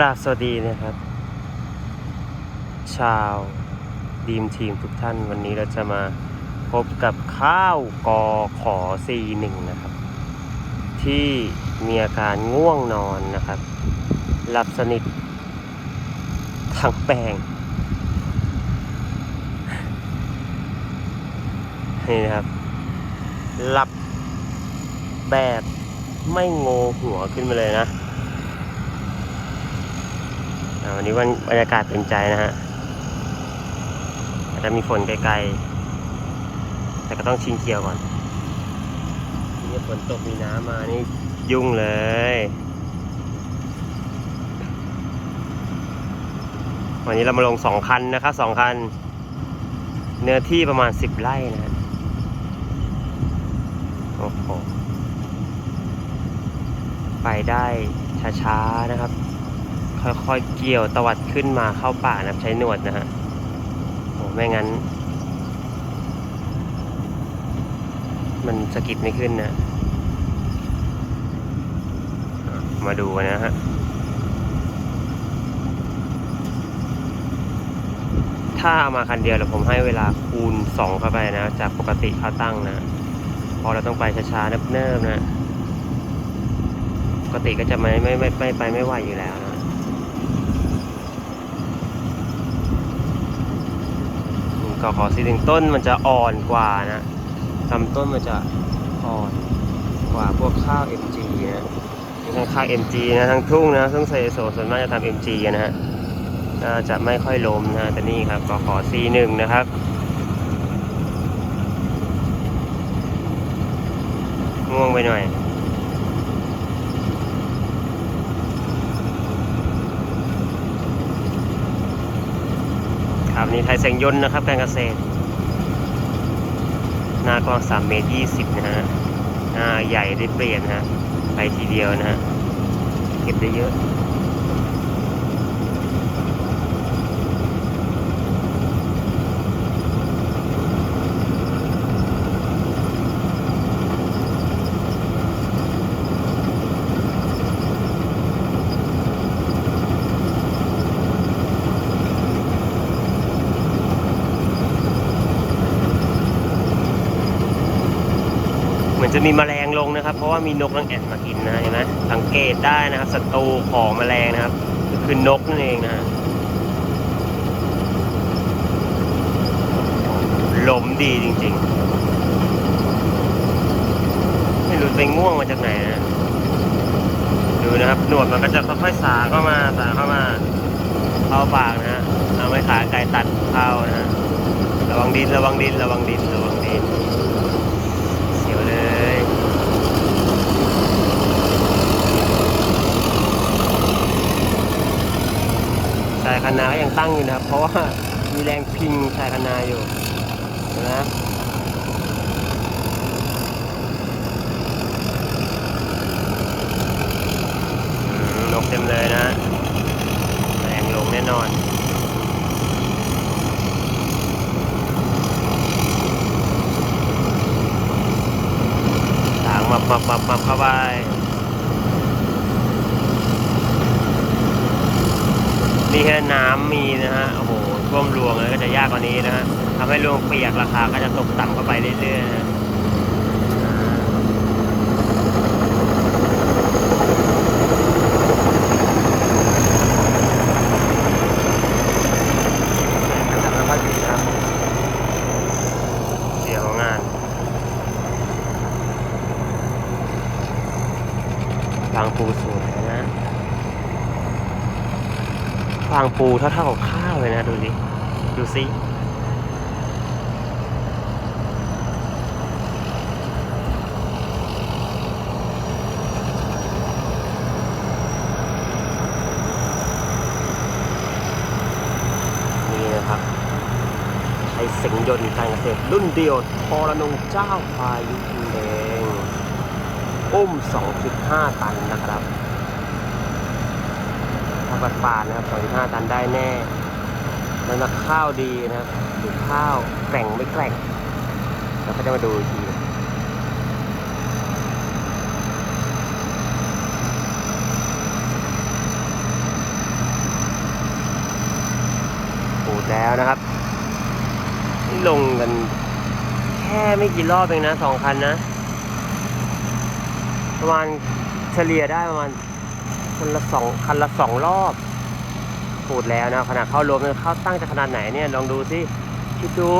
ราบสวัสดีนะครับ ชาวดีมทีมทุกท่านวันนี้เราจะมาพบกับข้าวกอขอซีหนึ่งนะครับ ที่มีอาการง่วงนอนนะครับ หลับสนิททั้งแปลงนี่นะครับหลับแบบไม่โงหัวขึ้นมาเลยนะ วันนี้วันบรรยากาศเป็นใจนะฮะอาจจะมีฝนไกลๆ แต่ก็ต้องชิงเคียวก่อนนี่ฝนตกมีน้ำมานี่ยุ่งเลยวันนี้เรามาลงสองคันนะครับสองคัน เนื้อที่ประมาณสิบไร่นะฮะโอ้โหไปได้ช้าๆนะครับ ค่อยๆเกี่ยวตวัดขึ้นมาเข้าป่านะครับใช้หนวดนะฮะโอ้ไม่งั้น มันสะกิดไม่ขึ้นนะมาดูนะฮะถ้าเอามาคันเดียวแล้วผมให้เวลาคูณสองเข้าไปนะ จากปกติเขาตั้งนะ พอเราต้องไปช้าๆเนิบๆนะ ปกติก็จะไม่ไม่ไม่ไม่ไปไม่ไหวอยู่แล้วนะ ก็ขอสีหนึ่งต้นมันจะอ่อนกว่านะลำต้นมันจะอ่อนกว่าพวกข้าว MG นะมีทั้งข้าว MG นะทั้งทุ่งนะซึ่งเซโซส่วนมากจะทำ MG นะฮะก็จะไม่ค่อยล้มนะแต่นี่ครับก็ขอ C1 นะครับง่วงไปหน่อยามนี่ไทยแสงยนต์นะครับ การเกษตร หน้ากว้าง3เมตร20 นะฮะหน้าใหญ่ได้เปลี่ยนนะฮะไปทีเดียวนะฮะ เก็บได้เยอะ จะมีแมลงลงนะครับ เพราะว่ามีนกนางแอ่นมากินนะเห็นไหมสังเกตได้นะครับศัตรูของแมลงนะครับก็คือนกนั่นเองนะลมดีจริง ๆ ไม่รู้ไปง่วงมาจากไหนนะดูนะครับหนวดมันก็จะค่อยๆสาเข้ามาสาเข้ามาเข้าปากนะฮะเอาไม้ขาไก่ตัดเข้านะฮะระวังดินระวังดินระวังดินระวังดิน เสียวเลย ชาก็ยังตั้งอยู่นะครับ เพราะว่ามีแรงพิงชายคณาอยู่นะอืมนกเต็มเลยนะ แรงลงแน่นอนถางมับมับมับมับเข้าไป นี่แค่น้ำมีนะฮะโอ้โหท่วมรวงเลยก็จะยากกว่านี้นะฮะทำให้รวงเปียกราคาก็จะตกต่ำเข้าไปเรื่อยๆนะอ่าก็จะไม่ค่อยดีนะเสียของงานฟางปูสวยนะฟางปูเท่าๆกับข้าวเลยนะ ดูสิดูสินี่นะครับใช้สียงยนต์การเกษตรรุ่นเดียวทรนงเจ้าพายุแดงอุ้ม 2.5 ตันนะครับ ปาดปาดนะครับ35ตันได้แน่แล้วนัข้าวดีนะครับข้าวแกร่งไม่แกร่งเราก็จะมาดูอีกทีปูดแล้วนะครับลงกันแค่ไม่กี่รอบเองนะสองคันนะ ประมาณเฉลี่ยได้ประมาณ คนละสองคันละสองรอบปูดแล้วนะขนาดเข้ารวมเข้าตั้งจะขนาดไหนเนี่ยลองดูสิคิดดู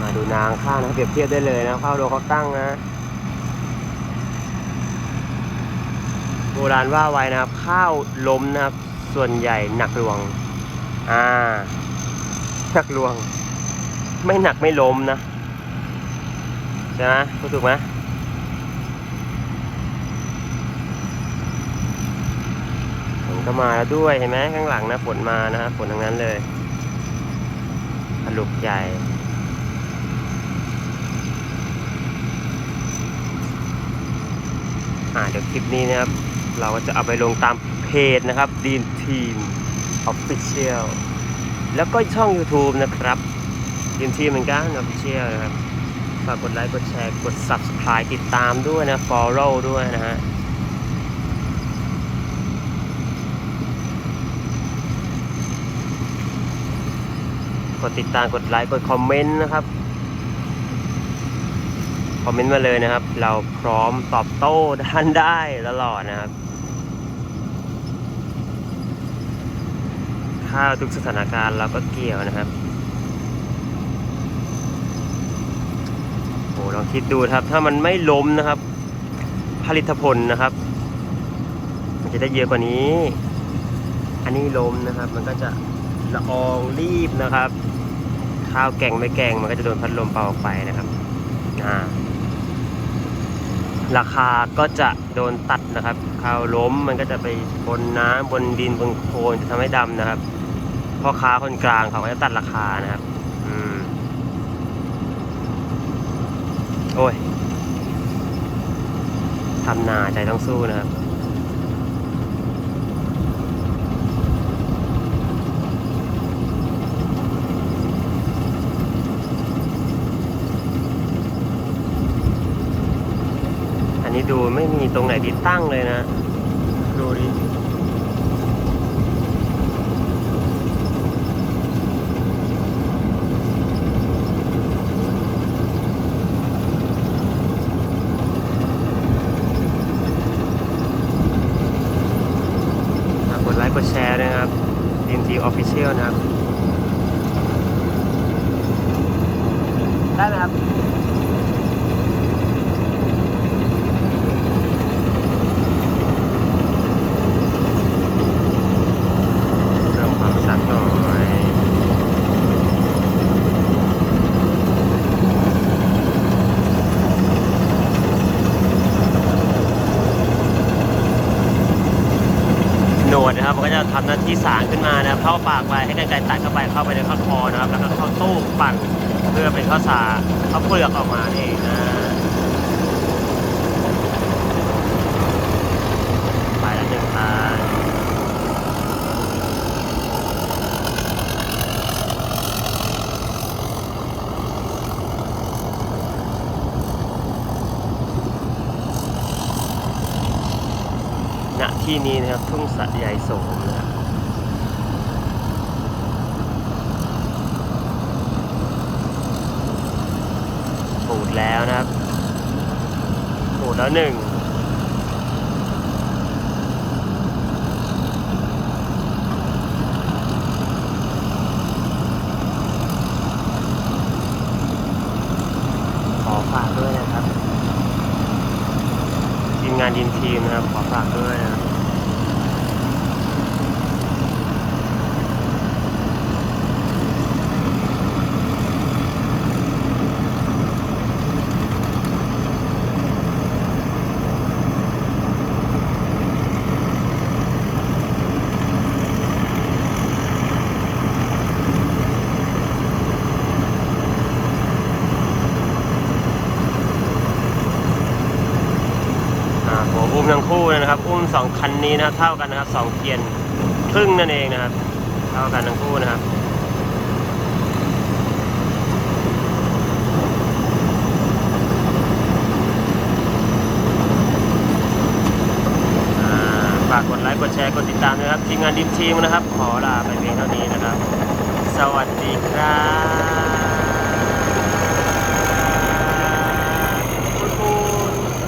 มาดูนางข้างนะเปรียบเทียบได้เลยนะเข้ารวมเขาตั้งนะโบราณว่าไว้นะครับข้าวล้มนะครับ ส่วนใหญ่หนักหลวงอ่าหนักหลวง ไม่หนักไม่ล้มนะ ช่ไหมพูดถูกไหมฝนก็มาแล้วด้วยเห็นไหมข้างหลังนะฝนมานะฮะฝนทั้งนั้นเลยผลุกใหญ่อ่าเดี๋ยวคลิปนี้นะครับ เราก็จะเอาไปลงตามเพจนะครับ Dream Team Official แล้วก็ช่อง YouTube นะครับ Dream Team เหมือนกัน Official นะครับ ฝากกดไลค์กดแชร์กด Subscribe ติดตามด้วยนะ Follow ด้วยนะฮะกดติดตามกดไลค์กดคอมเมนต์นะครับ คอมเมนต์มาเลยนะครับ เราพร้อมตอบโต้ท่านได้ตลอดนะครับข้าวทุกสถานการณ์เราก็เกี่ยวนะครับ โอ้ลองคิดดูครับ ถ้ามันไม่ล้มนะครับ ผลิตผลนะครับ มันจะได้เยอะกว่านี้ อันนี้ล้มนะครับ มันก็จะละอองรีบนะครับ ข้าวแกงไม่แกงมันก็จะโดนพัดลมเป่าออกไปนะครับอ่าราคาก็จะโดนตัดนะครับ ข้าวล้มมันก็จะไปบนน้ำบนดินบนโคลนจะทำให้ดำนะครับพ่อค้าคนกลางเขาก็จะตัดราคานะครับ อืม โอ้ยทำนาใจต้องสู้นะครับ อันนี้ดูไม่มีตรงไหนที่ตั้งเลยนะ ดูดิ ฝากกดไลค์กดแช ร์ด้นะครับทีมทีออฟฟิเชียลนะครับ ได้ไหมครับ เรื่องความสักหน่อยห นะครับมันก็จะทำหน้าที่สางขึ้นมานะครับเข้าปากไปให้กันไกรตัดเข้าไปเข้าไปในข้อคอนะครับแล้วก็เข้าตู้ปั่นเพื่อเป็นข้าวสาข้าวเปลือกออกมานี่เองนะไปแล้วหนึ่งทาง ณ ที่นี้นะครับทุ่งสะใหญ่โสมนะครับปูดแล้วนะครับปูดแล้วหนึ่งขอฝากด้วยนะครับ ทีมงานดินทีมนะครับ ขอฝากด้วยนะครับ อ่าผมอุ้มทั้งคู่เลยนะครับ อุ้ม สองคันนี้นะครับ เท่ากันนะครับสองเกียนครึ่งนั่นเองนะครับ เท่ากันทั้งคู่นะครับฝากกดไลค์กดแชร์กดติดตามด้วยครับทีมงานดิมทีมนะครับ ขอลาไปเพียงเท่านี้นะครับ สวัสดีครับ